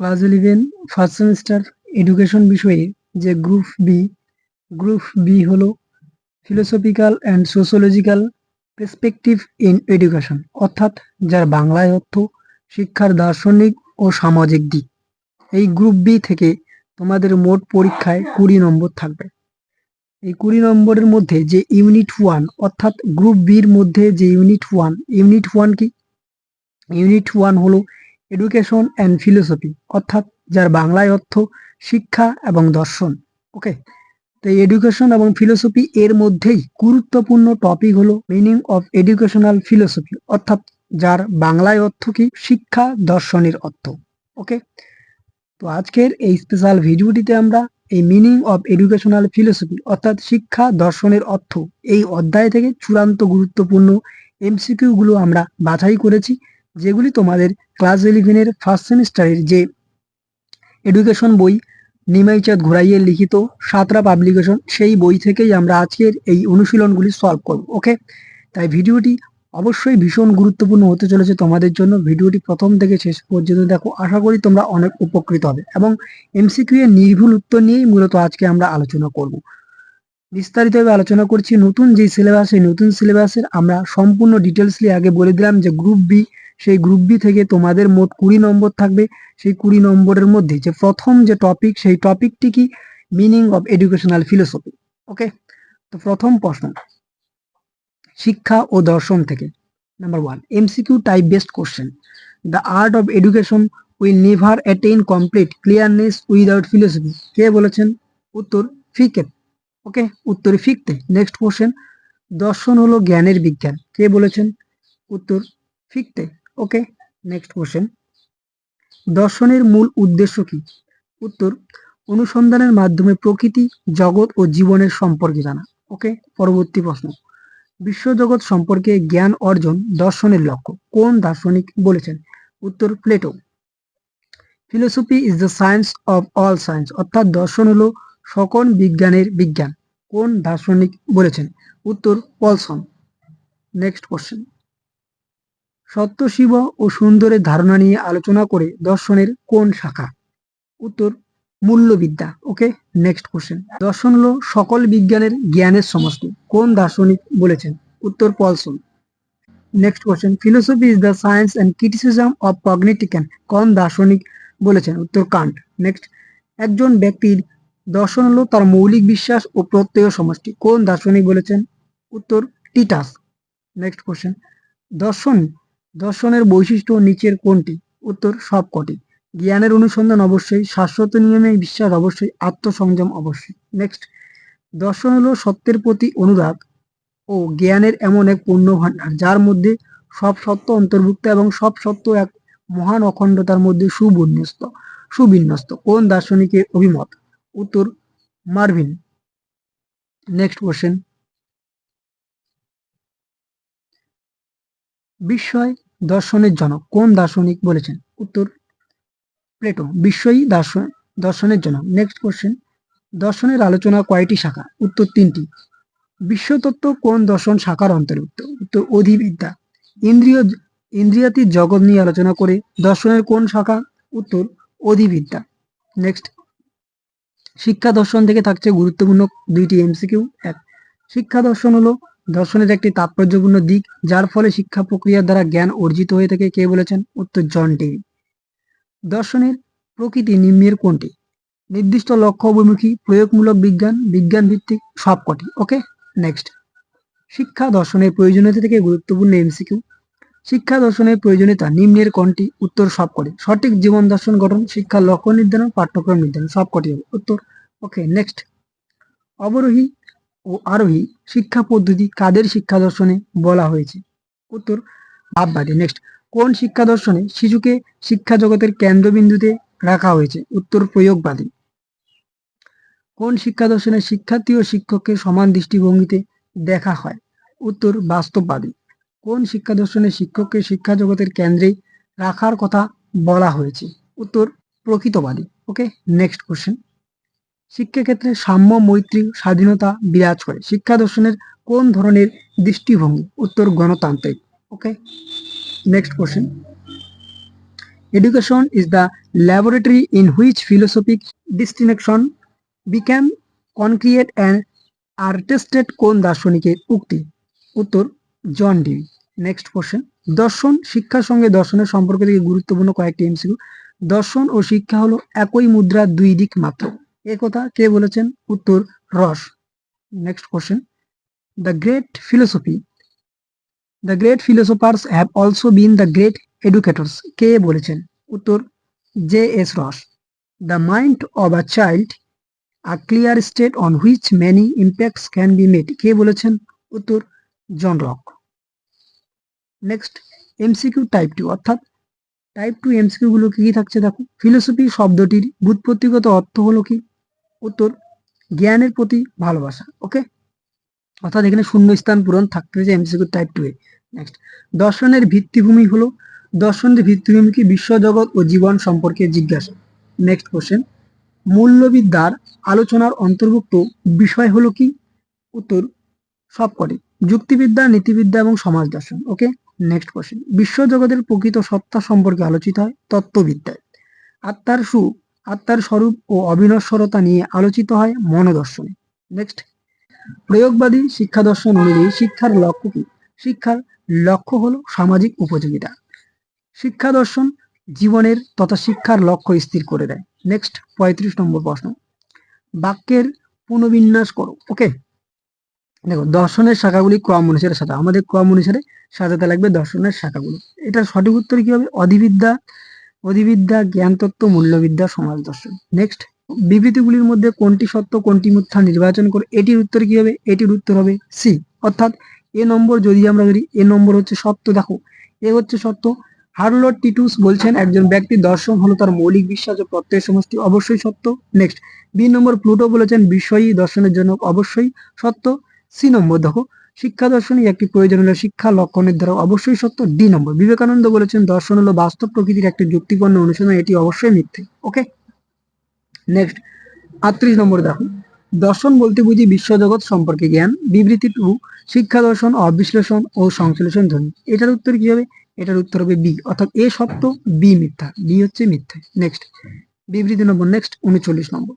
Class eleven, first semester education বিষয়ে যে group B group B হলো philosophical and sociological perspective in education অর্থাৎ যার বাংলায় অর্থ শিক্ষার দার্শনিক ও সামাজিক দিক। এই গ্রুপ বি থেকে তোমাদের মোট পরীক্ষায় কুড়ি নম্বর থাকবে। এই কুড়ি নম্বরের মধ্যে যে ইউনিট ওয়ান অর্থাৎ গ্রুপ বির মধ্যে যে ইউনিট ওয়ান ইউনিট ওয়ান কি? ইউনিট ওয়ান হলো এডুকেশন অ্যান্ড ফিলোসফি অর্থাৎ যার বাংলায় অর্থ শিক্ষা এবং দর্শন। ওকে তো এডুকেশন এবং ফিলোসফি এর মধ্যেই গুরুত্বপূর্ণ টপিক হলো মিনিং অফ এডুকেশনাল ফিলোসফি অর্থাৎ যার বাংলায় অর্থ কি? শিক্ষা, দর্শনের অর্থ। ওকে তো আজকের এই স্পেশাল ভিডিওটিতে আমরা এই মিনিং অফ এডুকেশনাল ফিলোসফি অর্থাৎ শিক্ষা, দর্শনের অর্থ, এই অধ্যায় থেকে চূড়ান্ত গুরুত্বপূর্ণ এমসিকিউ গুলো আমরা বাছাই করেছি, যেগুলি তোমাদের ক্লাস ইলেভেনের ফার্স্ট সেমিস্টারের যে এডুকেশন বই নিমাইচাঁদ ঘোরাইয়ের লিখিত সাতরা পাবলিকেশন সেই বই থেকেই আমরা আজকের এই অনুশীলনগুলি সলভ করব ওকে তাই ভিডিওটি অবশ্যই ভীষণ গুরুত্বপূর্ণ হতে চলেছে তোমাদের জন্য। ভিডিওটি প্রথম থেকে শেষ পর্যন্ত দেখো, আশা করি তোমরা অনেক উপকৃত হবে এবং এমসিকিউ এর নির্ভুল উত্তর নিয়েই মূলত আজকে আমরা আলোচনা করব। বিস্তারিতভাবে আলোচনা করছি, নতুন যে সিলেবাস নতুন সিলেবাসের আমরা সম্পূর্ণ ডিটেলসলি আগে বলে দিলাম যে গ্রুপ বি সেই গ্রুপ বি থেকে তোমাদের মোট কুড়ি নম্বর থাকবে। সেই কুড়ি নম্বরের মধ্যে যে প্রথম যে টপিক সেই টপিকটি কি? Meaning of educational philosophy okay তো প্রথম প্রশ্ন, শিক্ষা ও দর্শন থেকে। Number one MCQ type best question the art of education will never attain complete clearness without philosophy কে বলেছেন? উত্তর, ফিকে ওকে উত্তর ফিকতে। নেক্সট কোশ্চেন দর্শন হলো জ্ঞানের বিজ্ঞান। কে বলেছেন? উত্তর, ফিকতে। ওকে নেক্সট কোশ্চেন দর্শনের মূল উদ্দেশ্য কি? উত্তর, অনুসন্ধানের মাধ্যমে প্রকৃতি, জগৎ ও জীবনের সম্পর্কে জানা। ওকে পরবর্তী প্রশ্ন। বিশ্বজগৎ সম্পর্কে জ্ঞান অর্জন দর্শনের লক্ষ্য। কোন দার্শনিক বলেছেন? উত্তর, Plato. Philosophy is the science of all science অর্থাৎ দর্শন হলো সকল বিজ্ঞানের বিজ্ঞান। কোন দার্শনিক বলেছেন? উত্তর, পলসন। নেক্সট কোশ্চেন সত্য শিব ও সুন্দরের ধারণা নিয়ে আলোচনা করে দর্শনের কোন শাখা? উত্তর, মূল্যবিদ্যা। ওকে নেক্সট কোশ্চেন দর্শন হলো সকল বিজ্ঞানের জ্ঞানের সমষ্টি কোন দার্শনিক বলেছেন? উত্তর, Paulsen. Next question philosophy is the science and criticism of cognition কোন দার্শনিক বলেছেন? উত্তর, কান্ট। নেক্সট একজন ব্যক্তির দর্শন হলো তার মৌলিক বিশ্বাস ও প্রত্যয় সমষ্টি। কোন দার্শনিক বলেছেন? উত্তর, টিটাস। নেক্সট কোশ্চেন দর্শন দর্শনের বৈশিষ্ট্য নিচের কোনটি? উত্তর, সবকটি। জ্ঞানের অনুসন্ধান অবশ্যই, শাশ্বত নিয়মে বিশ্বাস অবশ্যই, আত্মসংযম অবশ্যই। নেক্সট দর্শন হলো সত্যের প্রতি অনুরাগ ও জ্ঞানের এমন এক পূর্ণ ভাণ্ডার যার মধ্যে সব সত্য অন্তর্ভুক্ত এবং সব সত্য এক মহান অখণ্ডতার মধ্যে সুবিন্যস্ত সুবিন্যস্ত। কোন দার্শনিকের অভিমত? উত্তর, মার্ভিন। নেক্সট কোশ্চেন বিস্ময় দর্শনের জনক। কোন দার্শনিক বলেছেন? উত্তর, প্লেটো। বিশ্বই দর্শন দর্শনের জনক। নেক্সট কোশ্চেন দর্শনের আলোচনা কয়টি শাখা? উত্তর তিনটি। বিশ্বতত্ত্ব কোন দর্শন শাখার অন্তর্ভুক্ত? উত্তর, অধিবিদ্যা। ইন্দ্রিয় ইন্দ্রিয়াতীত জগৎ নিয়ে আলোচনা করে দর্শনের কোন শাখা? উত্তর, অধিবিদ্যা। নেক্সট শিক্ষা দর্শন থেকে থাকছে গুরুত্বপূর্ণ দুইটি এমসিকিউ এক, শিক্ষা দর্শন হলো দর্শনের একটি তাৎপর্যপূর্ণ দিক, যার ফলে শিক্ষা প্রক্রিয়ার দ্বারা জ্ঞান অর্জিত হয়ে থাকে কে বলেছেন? উত্তর জন দর্শনের প্রকৃতি নিম্নের কোনটি? নির্দিষ্ট লক্ষ্য অভিমুখী, প্রয়োগমূলক বিজ্ঞান বিজ্ঞান ভিত্তিক সবকটি ওকে নেক্সট শিক্ষা দর্শনের প্রয়োজনীয়তা থেকে গুরুত্বপূর্ণ এমসিকিউ শিক্ষা দর্শনের প্রয়োজনীয়তা নিম্নের কোনটি? উত্তর সবকটি সঠিক জীবন দর্শন গঠন, শিক্ষার লক্ষ্য নির্ধারণ, পাঠ্যক্রম নির্ধারণ সবকটি হবে। উত্তর ওকে নেক্সট অবরোহী ও আরোহী শিক্ষা পদ্ধতি কাদের শিক্ষা দর্শনে বলা হয়েছে? উত্তর ভাববাদী নেক্সট কোন শিক্ষা দর্শনে শিশুকে শিক্ষা জগতের কেন্দ্রবিন্দুতে রাখা হয়েছে? উত্তর প্রয়োগবাদী। কোন শিক্ষা দর্শনে শিক্ষার্থী ও শিক্ষককে সমান দৃষ্টিভঙ্গিতে দেখা হয়? উত্তর বাস্তববাদী। কোন শিক্ষা দর্শনে শিক্ষককে শিক্ষা জগতের কেন্দ্রে রাখার কথা বলা হয়েছে? উত্তর প্রকৃতবাদী। ওকে নেক্সট কোশ্চেন শিক্ষাক্ষেত্রে সাম্য, মৈত্রী, স্বাধীনতা বিরাজ করে। শিক্ষা দর্শনের কোন ধরনের দৃষ্টিভঙ্গি? উত্তর, গণতান্ত্রিক। Okay next question education is the laboratory in which philosophic distinction became concrete and are tested কোন দার্শনিকের উক্তি? উত্তর জন ডিউ নেক্সট কোশ্চেন দর্শন, শিক্ষার সঙ্গে দর্শনের সম্পর্ক থেকে গুরুত্বপূর্ণ কয়েকটি এমসিকিউ দর্শন ও শিক্ষা হলো একই মুদ্রার দুই দিক মাত্র। এ কথা কে বলেছেন? উত্তর Ross. Next question the great philosophy the great philosophers have also been the great educators কে বলেছেন? উত্তর J S Ross. The mind of a child a clear state on which many impacts can be made কে বলেছেন? উত্তর John Locke next MCQ type two অর্থাৎ type two MCQ গুলো কি কি থাকছে দেখো? ফিলোসফি শব্দটির বুৎপত্তিগত অর্থ হলো কি? উত্তর, জ্ঞানের প্রতি ভালোবাসা ওকে অর্থাৎ এখানে শূন্য স্থান পূরণ থাকতে যে এমসিকিউ টাইপ টু এ। নেক্সট দর্শনের ভিত্তিভূমি হলো দর্শনের ভিত্তিভূমি কি বিশ্বজগৎ ও জীবন সম্পর্কে জিজ্ঞাসা। নেক্সট কোশ্চেন মূল্যবিদ্যার আলোচনার অন্তর্ভুক্ত বিষয় হলো কি? উত্তর, সবকটি, যুক্তিবিদ্যা, নীতিবিদ্যা এবং সমাজ দর্শন ওকে নেক্সট কোশ্চেন বিশ্বজগতের প্রকৃত সত্তা সম্পর্কে আলোচিত হয় তত্ত্ববিদ্যায়। আত্মার সু আত্মার স্বরূপ ও অবিনশ্বরতা নিয়ে আলোচিত হয় মনোদর্শনে। নেক্সট প্রয়োগবাদী শিক্ষা দর্শন অনুযায়ী শিক্ষার লক্ষ্য কি? শিক্ষার লক্ষ্য হলো সামাজিক উপযোগিতা। শিক্ষা দর্শন জীবনের তথা শিক্ষার লক্ষ্য স্থির করে দেয়। নেক্সট পঁয়ত্রিশ নম্বর প্রশ্ন। বাক্যের পুনর্বিন্যাস করো। ওকে দেখো, দর্শনের শাখাগুলি ক্রম অনুসারে সাজা আমাদের ক্রম অনুসারে সাজাতে লাগবে দর্শনের শাখাগুলো। এটা সঠিক উত্তর কি হবে? অধিবিদ্যা অধিবিদ্যা, জ্ঞানতত্ত্ব, মূল্যবিদ্যা, সমাজ দর্শন। নেক্সট বিবৃতিগুলির মধ্যে কোনটি সত্য, কোনটি মিথ্যা নির্বাচন করে, এটির উত্তর কি হবে? এটির উত্তর হবে সি অর্থাৎ এ নম্বর যদি আমরা ধরি, এ নম্বর হচ্ছে সত্য। দেখো, এ হচ্ছে সত্য। হার্লোড টিটুস বলছেন, একজন ব্যক্তির দর্শন হলো তার মৌলিক বিশ্বাস ও প্রত্যয়ের সমষ্টি, অবশ্যই সত্য। নেক্সট বি নম্বর প্লুটো বলেছেন বিষয়ী দর্শনের জন্য অবশ্যই সত্য। সি নম্বর, দেখো শিক্ষা দর্শনই একটি প্রয়োজন হলো শিক্ষা লক্ষণের দ্বারা অবশ্যই সত্য। ডি নম্বর। বিবেকানন্দ বলেছেন, দর্শন হলো বাস্তব প্রকৃতির একটি যুক্তিপূর্ণ অনুশীলন, এটি অবশ্যই মিথ্যে। ওকে? নেক্সট আটত্রিশ নম্বর দেখো দর্শন বলতে বুঝি বিশ্বজগৎ সম্পর্কে জ্ঞান, বিবৃতি টু শিক্ষা দর্শন, অবিশ্লেষণ ও সংশ্লেষণ ধ্বনি। এটার উত্তর কি হবে? এটার উত্তর হবে বি, অর্থাৎ এ সত্য, বি মিথ্যা বি হচ্ছে মিথ্যা। নেক্সট বিবৃতি নম্বর। নেক্সট উনচল্লিশ নম্বর।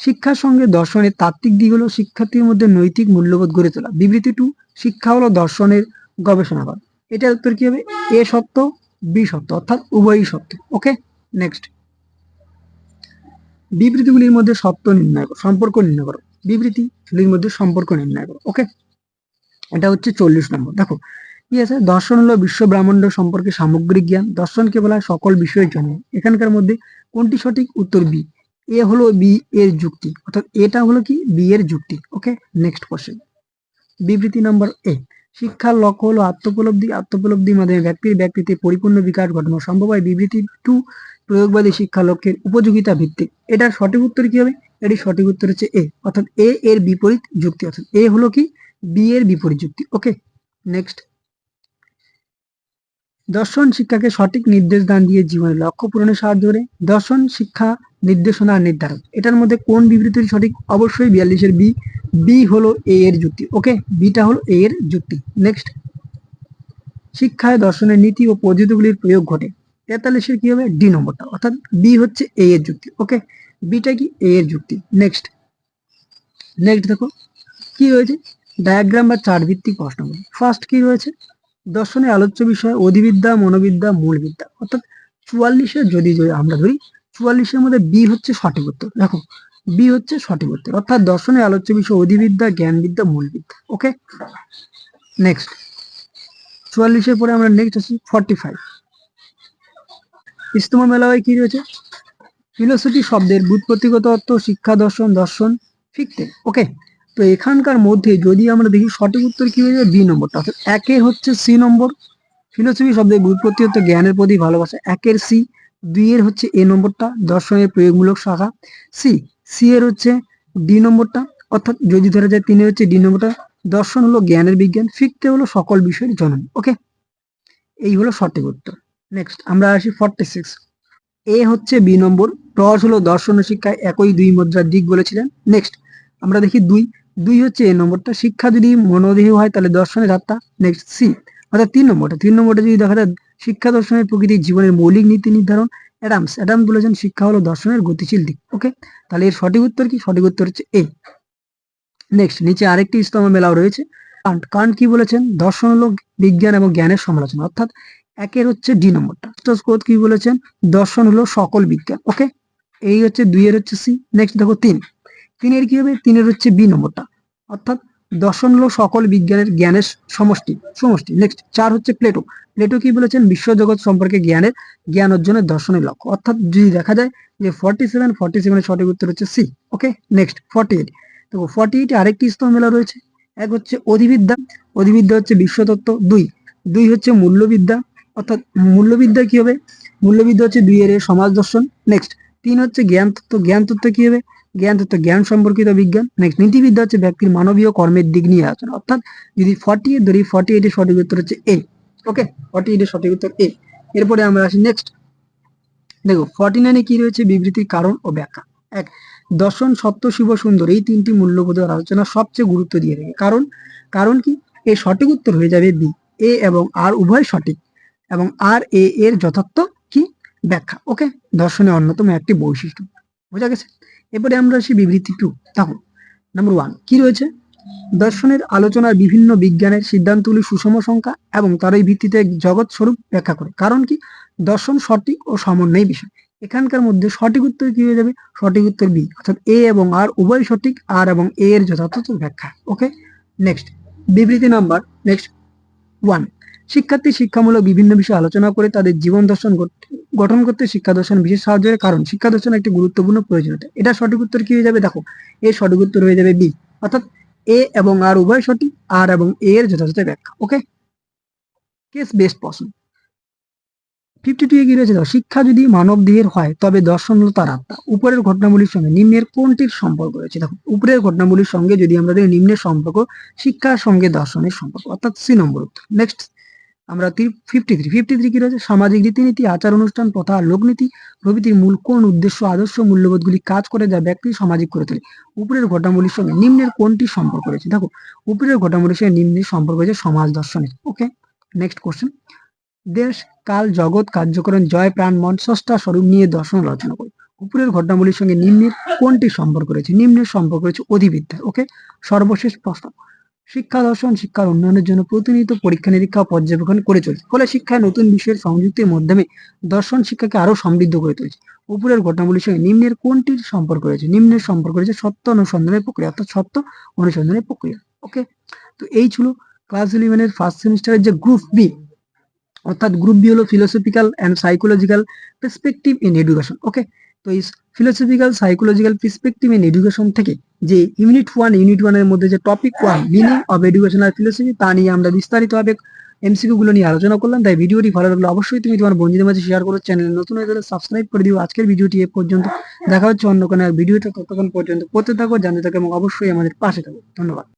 শিক্ষার সঙ্গে দর্শনের তাত্ত্বিক দিক হলো শিক্ষার্থীর মধ্যে নৈতিক মূল্যবোধ গড়ে তোলা। বিবৃতি টু শিক্ষা হলো দর্শনের গবেষণাগার এটার উত্তর কি হবে? এ সত্য, বি সত্য, অর্থাৎ উভয়ই সত্য। ওকে নেক্সট বিবৃতিগুলির মধ্যে সত্য নির্ণয় করো, সম্পর্ক নির্ণয় করো। বিবৃতিগুলির মধ্যে সম্পর্ক নির্ণয় করো ওকে এটা হচ্ছে চল্লিশ নম্বর। দেখো, কি আছে? দর্শন হলো বিশ্ব ব্রহ্মাণ্ড সম্পর্কে সামগ্রিক জ্ঞান। দর্শনকে বলা সকল বিষয়ের জন্য এখানকার মধ্যে কোনটি সঠিক? উত্তর বি। এ হলো বি এর যুক্তি, অর্থাৎ এটা হলো কি? বি এর যুক্তি ওকে নেক্সট কোশ্চেন বিবৃতি নম্বর এ শিক্ষার লক্ষ্য হলো আত্মোপলব্ধি আত্মোপলব্ধির মাধ্যমে ব্যক্তির ব্যক্তিতে পরিপূর্ণ বিকাশ ঘটানো। সম্ভব হয় বিবৃতি টু প্রয়োগবাদী শিক্ষা লক্ষ্যের উপযোগিতা ভিত্তিক। এটার সঠিক উত্তর কি হবে? এটি সঠিক উত্তর হচ্ছে এ অর্থাৎ এ এর বিপরীত যুক্তি, অর্থাৎ এ হলো কি? বি এর বিপরীত যুক্তি ওকে নেক্সট দর্শন শিক্ষাকে সঠিক নির্দেশ দান দিয়ে জীবনের লক্ষ্য পূরণে সাহায্য করে। দর্শন শিক্ষা নির্দেশনা নির্ধারণ এটার মধ্যে কোন বিবৃতির সঠিক? অবশ্যই বিয়াল্লিশের বি বি হলো এ এর যুক্তি ওকে বিটা হলো এ এর যুক্তি। নেক্সট শিক্ষায় দর্শনের নীতি ও পদ্ধতিগুলির প্রয়োগ ঘটে। তেতাল্লিশের কি হবে? ডি নম্বরটা। অর্থাৎ বি হচ্ছে এ এর যুক্তি ওকে বিটা কি? এ এর যুক্তি। নেক্সট নেক্সট দেখো। কি রয়েছে? ডায়াগ্রাম বা চার্ট ভিত্তিক প্রশ্নগুলি। ফার্স্ট কি রয়েছে? দর্শনের আলোচ্য বিষয়, অধিবিদ্যা, মনোবিদ্যা, মূলবিদ্যা। অর্থাৎ চুয়াল্লিশের যদি আমরা ধরি চুয়াল্লিশের মধ্যে বি হচ্ছে সঠিক উত্তর। দেখো, বি হচ্ছে সঠিক উত্তর। অর্থাৎ দর্শনের আলোচ্য বিষয় অধিবিদ্যা, জ্ঞানবিদ্যা, মূলবিদ্যা। ওকে? নেক্সট চুয়াল্লিশের পরে আমরা নেক্সট আসি ফর্টি ফাইভ ইস্তমা মেলায় কি রয়েছে? ফিলোসফি শব্দের বুৎপত্তিগত অর্থ, শিক্ষা, দর্শন দর্শন, ফিকতে। ওকে? তো এখানকার মধ্যে যদি আমরা দেখি, সঠিক উত্তর কি হয়ে যাবে? বি নম্বরটা। অর্থাৎ একে হচ্ছে সি নম্বর। ফিলোসফি শব্দের বুৎপত্তি হচ্ছে জ্ঞানের প্রতি ভালোবাসা। একের সি দুই এর হচ্ছে এ নম্বরটা, দর্শনের প্রয়োগমূলক শাখা। সি সি এর হচ্ছে ডি নম্বরটা, অর্থাৎ যদি ধরা যায় তিনের হচ্ছে ডি নম্বরটা, দর্শন হলো জ্ঞানের বিজ্ঞান ফিকতে হলো সকল বিষয়ের জনন, ওকে? এই হলো সঠিক উত্তর। নেক্সট আমরা আসি ফর্টি সিক্স এ হচ্ছে বি নম্বর টস হলো দর্শন ও শিক্ষায় একই দুই মুদ্রার দিক বলেছিলেন। নেক্সট আমরা দেখি দুই। দুই হচ্ছে এ নম্বরটা, শিক্ষা যদি মনোদেহ হয় তাহলে দর্শনের আত্মা। নেক্সট সি, অর্থাৎ তিন নম্বরটা। তিন নম্বরটা যদি দেখা যায় শিক্ষা দর্শনের প্রকৃতি জীবনের মৌলিক নীতি নির্ধারণ। অ্যাডামস অ্যাডামস বলেছেন, শিক্ষা হলো দর্শনের গতিশীল দিক। ওকে? তাহলে এর সঠিক উত্তর কি? সঠিক উত্তর হচ্ছে এ। নেক্সট নিচে আরেকটি স্তম্ভ মেলাও রয়েছে। কান্ট কান্ট কি বলেছেন? দর্শন হলো বিজ্ঞান এবং জ্ঞানের সমালোচনা। অর্থাৎ একের হচ্ছে ডি নম্বরটা। স্টোস্কোত কি বলেছেন? দর্শন হলো সকল বিজ্ঞান। ওকে? এই হচ্ছে দুইয়ের হচ্ছে সি। নেক্সট দেখো, তিন। তিনের কি হবে? তিনের হচ্ছে বি নম্বরটা। অর্থাৎ দর্শন হলো সকল বিজ্ঞানের জ্ঞানের সমষ্টি সমষ্টি। নেক্সট চার হচ্ছে প্লেটো প্লেটো কি বলেছেন? বিশ্বজগৎ সম্পর্কে জ্ঞানের, জ্ঞান অর্জনের দর্শনের লক্ষ্য। অর্থাৎ যদি দেখা যায় যে ফর্টি সেভেন ফর্টি সেভেনের সঠিক উত্তর হচ্ছে C okay next forty eight তো ফর্টি এইটে আরেকটি স্তম্ভ মেলা রয়েছে। এক হচ্ছে অধিবিদ্যা অধিবিদ্যা হচ্ছে বিশ্বতত্ত্ব। দুই দুই হচ্ছে মূল্যবিদ্যা। অর্থাৎ মূল্যবিদ্যা কি হবে? মূল্যবিদ্যা হচ্ছে দুই এর সমাজ দর্শন। নেক্সট তিন হচ্ছে জ্ঞান তত্ত্ব জ্ঞান তত্ত্ব কি হবে? জ্ঞান তত্ত্ব, জ্ঞান সম্পর্কিত বিজ্ঞান নেক্সট নীতিবিদ্যা হচ্ছে ব্যক্তির মানবীয় কর্মের দিক নিয়ে আলোচনা। অর্থাৎ যদি ফর্টি এইট ধরি ফর্টি এইটের সঠিক উত্তর হচ্ছে এ ওকে ফর্টি এইটের সঠিক উত্তর এ এরপরে আমরা আসি নেক্সট দেখো ফর্টি নাইনে কি রয়েছে? বিবৃতির কারণ ও ব্যাখ্যা। এক, দর্শন সত্য শিব সুন্দর, এই তিনটি মূল্যবোধের আলোচনা সবচেয়ে গুরুত্ব দিয়ে থাকে। কারণ কারণ কি? এর সঠিক উত্তর হয়ে যাবে বি এ এবং আর উভয় সঠিক। এবং আর এ এর যথার্থ কি? ব্যাখ্যা ওকে দর্শনের অন্যতম একটি বৈশিষ্ট্য। বোঝা গেছে? এরপরে আমরা আসি বিবৃতি টু দেখো নাম্বার ওয়ান কি রয়েছে? দর্শনের আলোচনার বিভিন্ন বিজ্ঞানের সিদ্ধান্তগুলি সুষম সংখ্যা এবং তারই ভিত্তিতে জগৎ স্বরূপ ব্যাখ্যা করে। কারণ কি? দর্শন সঠিক ও সমন্বয় বিষয়। এখানকার মধ্যে সঠিক উত্তর কি হয়ে যাবে? সঠিক উত্তর বি অর্থাৎ এ এবং আর উভয় সঠিক আর এবং এ এর যথাযথ ব্যাখ্যা। ওকে নেক্সট বিবৃতি নাম্বার নেক্সট ওয়ান শিক্ষার্থী শিক্ষামূলক বিভিন্ন বিষয় আলোচনা করে তাদের জীবন দর্শন গঠন করতে শিক্ষা দর্শন বিশেষ সাহায্যের কারণ। শিক্ষা দর্শন একটি গুরুত্বপূর্ণ প্রয়োজনীয়তা। এটা সঠিক উত্তর কি হয়ে যাবে? দেখো এর সঠিক উত্তর হয়ে যাবে বি। অর্থাৎ এ এবং আর উভয় সঠিক, আর এবং এ এর যথাযথ ব্যাখ্যা, ওকে? কেস বেস্ট প্রশ্ন। ফিফটি টু কি রয়েছে? শিক্ষা যদি মানব দেহের হয়, তবে দর্শন হলো তার আত্মা। উপরের ঘটনাবলীর সঙ্গে নিম্নের কোনটির সম্পর্ক রয়েছে? দেখো, উপরের ঘটনাবলীর সঙ্গে যদি আমরা দেখি, নিম্নের সম্পর্ক, শিক্ষার সঙ্গে দর্শনের সম্পর্ক। অর্থাৎ সি নম্বর উত্তর। নেক্সট আমরা ফিফটি থ্রি ফিফটি থ্রি কি রয়েছে? সামাজিক রীতিনীতি, আচার অনুষ্ঠান, প্রথা, লোকনীতি প্রভৃতির মূল কোন উদ্দেশ্য, আদর্শ, মূল্যবোধগুলি কাজ করে যা ব্যক্তি সামাজিক করে তোলে। উপরের ঘটনাবলীর সঙ্গে নিম্নের কোনটি সম্পর্ক রয়েছে। দেখো, উপরের ঘটনাবলীর সঙ্গে নিম্নের সম্পর্ক রয়েছে সমাজ দর্শনের ওকে নেক্সট কোশ্চেন দেশ, কাল, জগৎ, কার্যকরণ, জয়, প্রাণ, মন, স্রষ্টা, স্বরূপ নিয়ে দর্শন রচনা করি। উপরের ঘটনাবলীর সঙ্গে নিম্নের কোনটি সম্পর্ক রয়েছে। নিম্নের সম্পর্ক রয়েছে অধিবিদ্যা। ওকে সর্বশেষ প্রশ্ন। শিক্ষা দর্শন, শিক্ষার উন্নয়নের জন্য প্রতিনিয়ত পরীক্ষা নিরীক্ষা, পর্যবেক্ষণ করে চলছে। ফলে শিক্ষায় নতুন বিষয়ের সংযুক্তির মাধ্যমে দর্শন শিক্ষাকে আরও সমৃদ্ধ করে তুলছে। উপরের ঘটনাবলীর সঙ্গে নিম্নের কোনটির সম্পর্ক রয়েছে? নিম্নের সম্পর্ক রয়েছে সত্য অনুসন্ধানের প্রক্রিয়া, অর্থাৎ সত্য অনুসন্ধানের প্রক্রিয়া। ওকে তো এই ছিল ক্লাস ইলেভেনের ফার্স্ট সেমিস্টারের যে গ্রুপ বি অর্থাৎ গ্রুপ বি হলো philosophical and psychological perspective in education okay তো এই philosophical psychological perspective in education থেকে যে ইউনিট ওয়ান ইউনিট ওয়ানের মধ্যে যে topic one meaning of educational philosophy তা নিয়ে আমরা বিস্তারিতভাবে এমসিকিউ গুলো নিয়ে আলোচনা করলাম। তাই ভিডিওটি ভালো লাগলে অবশ্যই তুমি তোমার বন্ধুদের মাঝে শেয়ার করো চ্যানেলে নতুন হয়ে গেলে সাবস্ক্রাইব করে দিও। আজকের ভিডিওটি এ পর্যন্ত। দেখা হচ্ছে অন্য কোনো ভিডিওটা ততক্ষণ পর্যন্ত করতে থাকো, জানতে থাকো এবং অবশ্যই আমাদের পাশে থাকো। ধন্যবাদ।